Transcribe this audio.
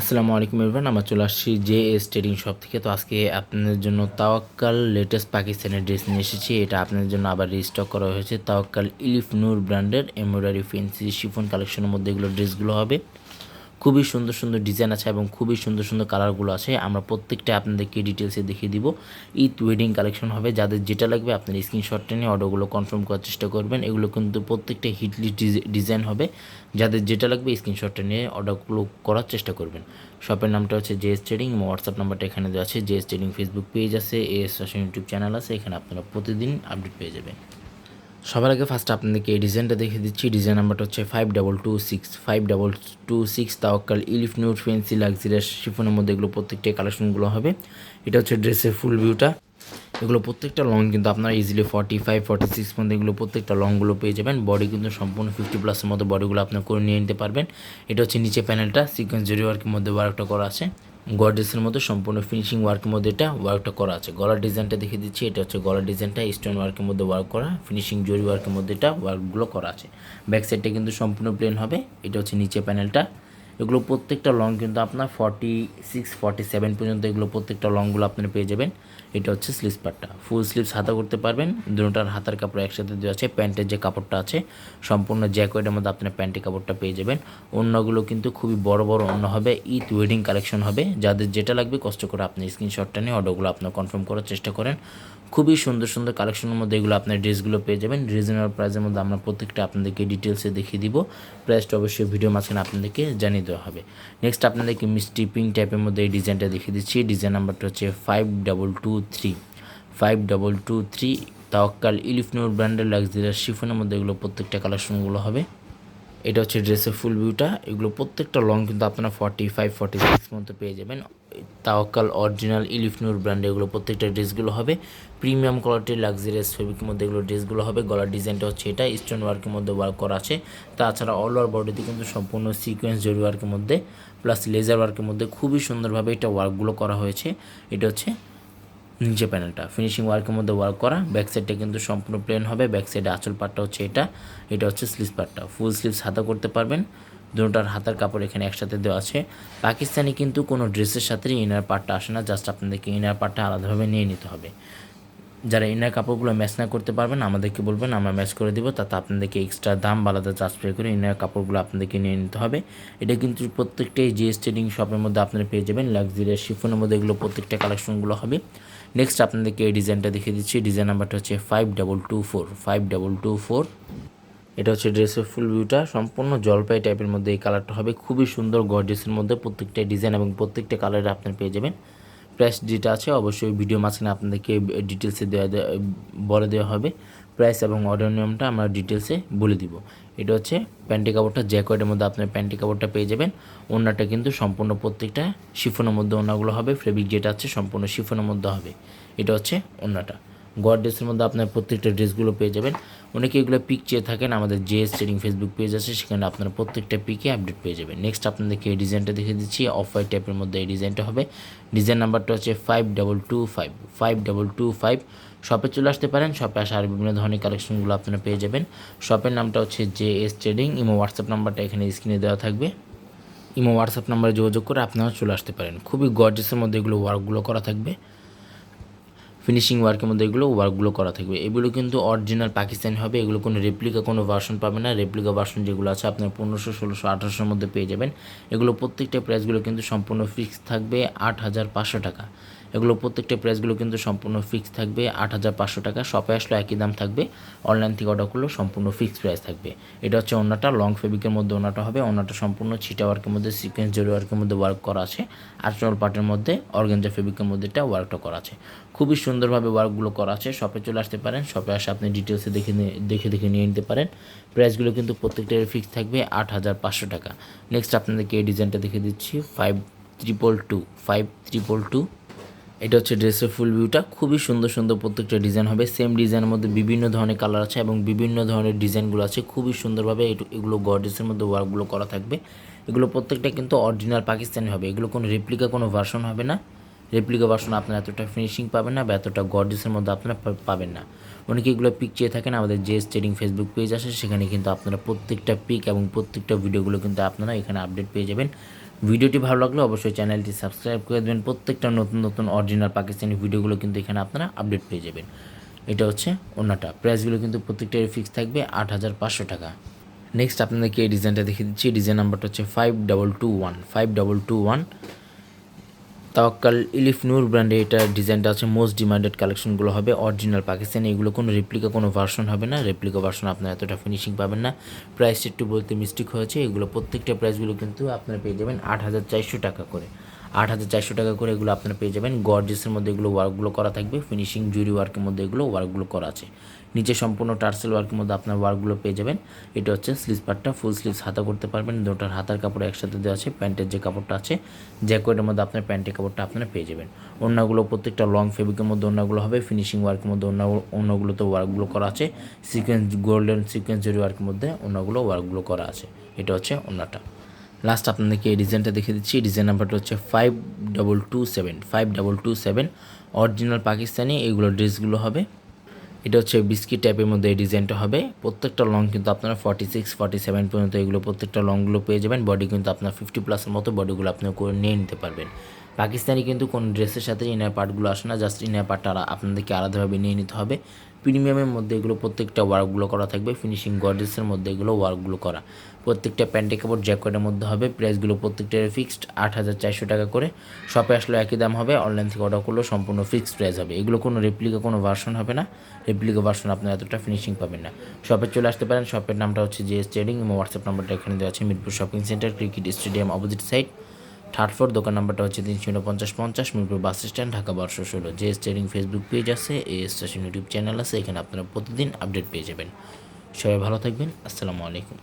আসসালামু আলাইকুম ইরফান আমার চলে আসছি জে এস ট্রেডিং শপ থেকে। তো আজকে আপনাদের জন্য তাওয়াক্কাল লেটেস্ট পাকিস্তানের ড্রেস নিয়ে এসেছি। এটা আপনাদের জন্য আবার রিস্টক করা হয়েছে। তাওয়াক্কাল ইলিফ নূর ব্র্যান্ডের এমব্রয়ডারি ফেন্সি শিফন কালেকশনের মধ্যে এগুলো ড্রেসগুলো হবে। খুবই সুন্দর সুন্দর ডিজাইন আছে এবং খুবই সুন্দর সুন্দর কালারগুলো আছে। আমরা প্রত্যেকটা আপনাদেরকে ডিটেলসে দেখিয়ে দিব। ঈদ ওয়েডিং কালেকশন হবে। যাদের যেটা লাগবে আপনার স্ক্রিনশটটা নিয়ে অর্ডারগুলো কনফার্ম করার চেষ্টা করবেন। এগুলো কিন্তু প্রত্যেকটা হিটলি ডিজাইন হবে। যাদের যেটা লাগবে স্ক্রিনশটটা নিয়ে অর্ডারগুলো করার চেষ্টা করবেন। শপের নামটা হচ্ছে জেএস ট্রেডিং হোয়াটসঅ্যাপ নাম্বারটা এখানে দেওয়া আছে। জেএস ট্রেডিং ফেসবুক পেজ আছে এএস ফ্যাশন ইউটিউব চ্যানেল আছে। এখানে আপনারা প্রতিদিন আপডেট পেয়ে যাবেন। সবার আগে ফার্স্ট আপনাদেরকে এই ডিজাইনটা দেখে দিচ্ছি। ডিজাইন নাম্বারটা হচ্ছে five double two six five double two six Tawakkal ইলিফ নিউর ফেন্সি লাক্সারিয়াস শিফনের মধ্যে এগুলো প্রত্যেকটা কালেকশনগুলো হবে। এটা হচ্ছে ড্রেসের ফুল ভিউটা এগুলো প্রত্যেকটা লং কিন্তু আপনারা easily forty five forty six মধ্যে এগুলো প্রত্যেকটা লংগুলো পেয়ে যাবেন। বডি কিন্তু সম্পূর্ণ ফিফটি প্লাসের মতো বডিগুলো আপনার করে নিয়ে নিতে পারবেন। এটা হচ্ছে নিচে প্যানেলটা সিকোয়েন্স জরি ওয়ার্কের মধ্যে ওয়ার্কটা করা আছে। গর্ডেসের মতো সম্পূর্ণ ফিনিশিং ওয়ার্কের মধ্যে এটা ওয়ার্কটা করা আছে। গলার ডিজাইনটা দেখে দিচ্ছি, এটা হচ্ছে গলার ডিজাইনটা স্টোন ওয়ার্কের মধ্যে ওয়ার্ক করা ফিনিশিং জরি ওয়ার্কের মধ্যে এটা ওয়ার্কগুলো করা আছে। ব্যাক সাইডটা কিন্তু সম্পূর্ণ প্লেন হবে, এটা হচ্ছে নিচে প্যানেলটা এগুলো প্রত্যেকটা লং কিন্তু আপনার ফর্টি সিক্স ফর্টি সেভেন পর্যন্ত এগুলো প্রত্যেকটা লংগুলো আপনারা পেয়ে যাবেন। এটা হচ্ছে স্লিভস পার্টটা ফুল স্লিভস হাতা করতে পারবেন। দুটার হাতার কাপড় একসাথে দেওয়া আছে। প্যান্টের যে কাপড়টা আছে, সম্পূর্ণ জ্যাকেটের মধ্যে আপনার প্যান্টের কাপড়টা পেয়ে যাবেন। অন্যগুলো কিন্তু খুবই বড় বড় অন্য হবে। ঈদ ওয়েডিং কালেকশন হবে। যাদের যেটা লাগবে কষ্ট করে আপনি স্ক্রিনশটটা নিয়ে অর্ডারগুলো আপনার কনফার্ম করার চেষ্টা করেন। খুবই সুন্দর সুন্দর কালেকশনের মধ্যে এগুলো আপনার ড্রেসগুলো পেয়ে যাবেন। রিজনেবল প্রাইসের মধ্যে আমরা প্রত্যেকটা আপনাদেরকে ডিটেলসে দেখিয়ে দিব। প্রাইসটা অবশ্যই ভিডিও মাঝখানে আপনাদেরকে জানিয়ে দেওয়া হবে। নেক্সট আপনাদেরকে মিষ্টি পিঙ্ক টাইপের মধ্যে এই ডিজাইনটা দেখিয়ে দিচ্ছি। ডিজাইন নাম্বারটা হচ্ছে five double two three five double two three Tawakkal Elif Noor ব্র্যান্ডের লাক্সারিয়াস শিফনের মধ্যে এগুলো প্রত্যেকটা কালেকশনগুলো হবে। এটা হচ্ছে ড্রেসের ফুল ভিউটা এগুলো প্রত্যেকটা লং কিন্তু আপনারা ফর্টি ফাইভ ফর্টি সিক্স মতো পেয়ে যাবেন। তাওয়াক্কাল অরিজিনাল ইলিফনুর ব্র্যান্ডে, এগুলো প্রত্যেকটা ড্রেসগুলো হবে। প্রিমিয়াম কোয়ালিটির লাক্সারিয়াস ফেব্রিকের মধ্যে এগুলো ড্রেসগুলো হবে। গলার ডিজাইনটা হচ্ছে এটা, স্টোন ওয়ার্কের মধ্যে ওয়ার্ক করা আছে। তাছাড়া অল ওভার বডিতে কিন্তু সম্পূর্ণ সিকোয়েন্স জরি ওয়ার্কের মধ্যে প্লাস লেজার ওয়ার্কের মধ্যে খুবই সুন্দরভাবে এটা ওয়ার্কগুলো করা হয়েছে। এটা হচ্ছে নিচে প্যানেলটা ফিনিশিং ওয়ার্কের মধ্যে ওয়ার্ক করা ব্যাক সাইডটা কিন্তু সম্পূর্ণ প্লেন হবে। ব্যাক সাইডে আঁচল পাটটা হচ্ছে এটা এটা হচ্ছে স্লিভস পাটটা। ফুল স্লিভস হাতা করতে পারবেন। দুটার হাতার কাপড় এখানে একসাথে দেওয়া আছে। পাকিস্তানি কিন্তু কোনো ড্রেসের সাথে ইনার পার্টটা আসে না জাস্ট আপনাদেরকে ইনার পার্টটা আলাদাভাবে নিয়ে নিতে হবে। যারা ইনার কাপড়গুলো ম্যাচ না করতে পারবেন, আমাদেরকে বলবেন, আমরা ম্যাচ করে দিব, তাতে আপনাদেরকে এক্সট্রা দাম আলাদা চার্জ পে করে ইনার কাপড়গুলো আপনাদেরকে নিয়ে নিতে হবে। এটা কিন্তু প্রত্যেকটাই জিএস ট্রেডিং শপের মধ্যে আপনারা পেয়ে যাবেন লাক্সারিয়াস শিফনের মধ্যে এগুলো প্রত্যেকটা কালেকশনগুলো হবে। নেক্সট আপনাদেরকে এই ডিজাইনটা দেখিয়ে দিচ্ছি ডিজাইন নাম্বারটা হচ্ছে five double two four five double two four এটা হচ্ছে ড্রেসের ফুল ভিউটা সম্পূর্ণ জলপাই টাইপের মধ্যে এই কালারটা হবে। খুবই সুন্দর গর্জেসের মধ্যে প্রত্যেকটা ডিজাইন এবং প্রত্যেকটা কালারে আপনারা পেয়ে যাবেন। প্রাইস যেটা আছে অবশ্যই ভিডিও মাঝখানে আপনাদেরকে ডিটেলসে দেওয়া বলে দেওয়া হবে। প্রাইস এবং অর্ডার নিয়মটা আমরা ডিটেলসে বলে দিব। এটা হচ্ছে প্যান্টি কাপড়টা জ্যাকেটের মধ্যে আপনার প্যান্টি কাপড়টা পেয়ে যাবেন। ওনাটা কিন্তু সম্পূর্ণ প্রত্যেকটা শিফনের মধ্যে ওনাগুলো হবে। ফেব্রিক যেটা আছে সম্পূর্ণ শিফনের মধ্যে হবে। এটা হচ্ছে ওনাটা গড ড্রেসের মধ্যে আপনার প্রত্যেকটা ড্রেসগুলো পেয়ে যাবেন। অনেকে এগুলো পিক চেয়ে থাকেন, আমাদের জেএস ট্রেডিং ফেসবুক পেজ আছে, সেখানে আপনারা প্রত্যেকটা পিকে আপডেট পেয়ে যাবেন। নেক্সট আপনাদেরকে এই ডিজাইনটা দেখে দিচ্ছি অফ হোয়াইট টাইপের মধ্যে এই ডিজাইনটা হবে। ডিজাইন নাম্বারটা হচ্ছে five double two five five double two five শপে চলে আসতে পারেন শপে আসা আর বিভিন্ন ধরনের কালেকশনগুলো আপনারা পেয়ে যাবেন। শপের নামটা হচ্ছে J S trading imo WhatsApp নাম্বারটা এখানে স্ক্রিনে দেওয়া থাকবে। ইমো হোয়াটসঅ্যাপ নাম্বারে যোগাযোগ করে আপনারা চলে আসতে পারেন। খুবই গর্জেসের মধ্যে এগুলো ওয়ার্কগুলো করা থাকবে। ফিনিশিং ওয়ার্কের মধ্যে এগুলো ওয়ার্কগুলো করা থাকবে। এগুলো কিন্তু অরিজিনাল পাকিস্তানি হবে, এগুলো কোনো রেপ্লিকা কোনো ভার্সন পাবে না। রেপ্লিকা ভার্সন যেগুলো আছে, আপনার পনেরোশো, ষোলোশো, আঠারোশোর মধ্যে পেয়ে যাবেন। এগুলো প্রত্যেকটা প্রাইসগুলো কিন্তু সম্পূর্ণ ফিক্স থাকবে আট হাজার পাঁচশো টাকা। এগুলো প্রত্যেকটা প্রাইসগুলো কিন্তু সম্পূর্ণ ফিক্স থাকবে। আট হাজার পাঁচশো টাকা। শপে আসলে একই দাম থাকবে। অনলাইন থেকে অর্ডার করলেও সম্পূর্ণ ফিক্সড প্রাইস থাকবে। এটা হচ্ছে অন্যটা লং ফেব্রিকের মধ্যে অন্যটা হবে। অন্যটা সম্পূর্ণ ছিটা ওয়ার্কের মধ্যে সিকোয়েন্স জরি ওয়ার্কের মধ্যে ওয়ার্ক করা আছে। আর্চল পার্টের মধ্যে অর্গেঞ্জা ফেব্রিকের মধ্যে এটা ওয়ার্কটা করা আছে। খুবই সুন্দরভাবে ওয়ার্কগুলো করা আছে। শপে চলে আসতে পারেন। শপে আসে আপনি ডিটেলসে দেখে দেখে দেখে নিয়ে নিতে পারেন। প্রাইসগুলো কিন্তু প্রত্যেকটার ফিক্স থাকবে। আট হাজার পাঁচশো টাকা। নেক্সট আপনাদেরকে এই ডিজাইনটা দেখে দিচ্ছি। Five triple two five triple two এটা হচ্ছে ড্রেসের ফুল ভিউটা খুবই সুন্দর সুন্দর প্রত্যেকটা ডিজাইন হবে। সেম ডিজাইনের মধ্যে বিভিন্ন ধরনের কালার আছে এবং বিভিন্ন ধরনের ডিজাইনগুলো আছে। খুবই সুন্দরভাবে এগুলো গর্ডেসের মধ্যে ওয়ার্কগুলো করা থাকবে। এগুলো প্রত্যেকটা কিন্তু অরিজিনাল পাকিস্তানি হবে। এগুলো কোনো রেপ্লিকা কোনো ভার্সন হবে না। রেপ্লিকা ভার্সন আপনার এতটা ফিনিশিং পাবেন না বা এতটা গর্ডেসের মধ্যে আপনারা পাবেন না। অনেকে এগুলো পিক চেয়ে থাকেন, আমাদের যে ট্রেডিং ফেসবুক পেজ আছে সেখানে কিন্তু আপনারা প্রত্যেকটা পিক এবং প্রত্যেকটা ভিডিওগুলো কিন্তু আপনারা এখানে আপডেট পেয়ে যাবেন। ভিডিওটি ভালো লাগলে অবশ্যই চ্যানেলটি সাবস্ক্রাইব করে দেবেন। প্রত্যেকটা নতুন নতুন অরিজিনাল পাকিস্তানি ভিডিওগুলো কিন্তু এখানে আপনারা আপডেট পেয়ে যাবেন। এটা হচ্ছে অন্যটা। প্রাইসগুলো কিন্তু প্রত্যেকটার ফিক্স থাকবে আট হাজার পাঁচশো টাকা। নেক্সট আপনাদেরকে এই ডিজাইনটা দেখিয়ে দিচ্ছি। ডিজাইন নাম্বারটা হচ্ছে five double two one five double two one Tawakkal ইলিফ নূর ব্র্যান্ডে এটা ডিজাইনটা আছে মোস্ট ডিমান্ডেড কালেকশনগুলো হবে অরিজিনাল পাকিস্তানি, এগুলো কোনো রেপ্লিকা কোনো ভার্সন হবে না রেপ্লিকা ভার্সন আপনার এতটা ফিনিশিং পাবেন না। প্রাইস একটু বলতে মিস্টেক হয়েছে, এগুলো প্রত্যেকটা প্রাইসগুলো কিন্তু আপনারা পেয়ে যাবেন আট হাজার চারশো টাকা করে। আট হাজার চারশো টাকা করে এগুলো আপনারা পেয়ে যাবেন। গর্জেসের মধ্যে এগুলো ওয়ার্কগুলো করা থাকবে। ফিনিশিং জুরি ওয়ার্কের মধ্যে এগুলো ওয়ার্কগুলো করা আছে। নিচে সম্পূর্ণ টার্সেল ওয়ার্কের মধ্যে আপনার ওয়ার্কগুলো পেয়ে যাবেন। এটা হচ্ছে স্লিভস পার্টটা ফুল স্লিভস হাতা করতে পারবেন। দুটার হাতার কাপড় একসাথে দেওয়া আছে। প্যান্টের যে কাপড়টা আছে জ্যাকেটের মধ্যে আপনার প্যান্টের কাপড়টা আপনারা পেয়ে যাবেন। অন্যগুলো প্রত্যেকটা লং ফেব্রিকের মধ্যে অন্যগুলো হবে। ফিনিশিং ওয়ার্কের মধ্যে অন্য অন্যগুলোতে ওয়ার্কগুলো করা আছে। সিকোয়েন্স গোল্ডেন সিকোয়েন্স জরি ওয়ার্কের মধ্যে অন্যগুলো ওয়ার্কগুলো করা আছে। এটা হচ্ছে অন্যটা। লাস্ট আপনাদেরকে এই ডিজাইনটা দেখে দিচ্ছি। ডিজাইন নাম্বারটা হচ্ছে five double two seven five double two seven original Pakistani এইগুলো ড্রেসগুলো হবে। এটা হচ্ছে বিস্কিট টাইপের মধ্যে এই ডিজাইনটা হবে। প্রত্যেকটা লং কিন্তু আপনারা ফর্টি সিক্স ফর্টি সেভেন পর্যন্ত এগুলো প্রত্যেকটা লংগুলো পেয়ে যাবেন। বডি কিন্তু আপনার ফিফটি প্লাসের মতো বডিগুলো আপনি করে নিয়ে নিতে পারবেন। পাকিস্তানি কিন্তু কোন ড্রেসের সাথে ইনার পার্টগুলো আসে না জাস্ট ইনার পার্টটা আপনাদেরকে আলাদাভাবে নিয়ে নিতে হবে। প্রিমিয়ামের মধ্যে এগুলো প্রত্যেকটা ওয়ার্কগুলো করা থাকবে ফিনিশিং গর্জেসের মধ্যে এগুলো ওয়ার্কগুলো করা। প্রত্যেকটা প্যান্টে কাপড় জ্যাকেটের মধ্যে হবে প্রাইসগুলো প্রত্যেকটা ফিক্সড আট হাজার চারশো টাকা করে। শপে আসলে একই দাম হবে অনলাইন থেকে অর্ডার করলেও সম্পূর্ণ ফিক্সড প্রাইস হবে। এগুলো কোনো রেপ্লিকা কোনো ভার্সন হবে না। রেপ্লিকা ভার্সন আপনার এতটা ফিনিশিং পাবেন না। শপে চলে আসতে পারেন শপের নামটা হচ্ছে জিএস ট্রেডিং এবং হোয়াটসঅ্যাপ নাম্বারটা এখানে দেওয়া আছে, Mirpur shopping centre cricket stadium opposite side third floor, দোকান নাম্বারটা হচ্ছে তিনশো উনপঞ্চাশ পঞ্চাশ মিরপুর বাস স্ট্যান্ড, ঢাকা বারোশো ষোলো। যে স্টেডিং ফেসবুক পেজ আছে, এ স্টেশন ইউটিউব চ্যানেল আছে, এখানে আপনারা প্রতিদিন আপডেট পেয়ে যাবেন। সবাই ভালো থাকবেন, আসসালামু আলাইকুম।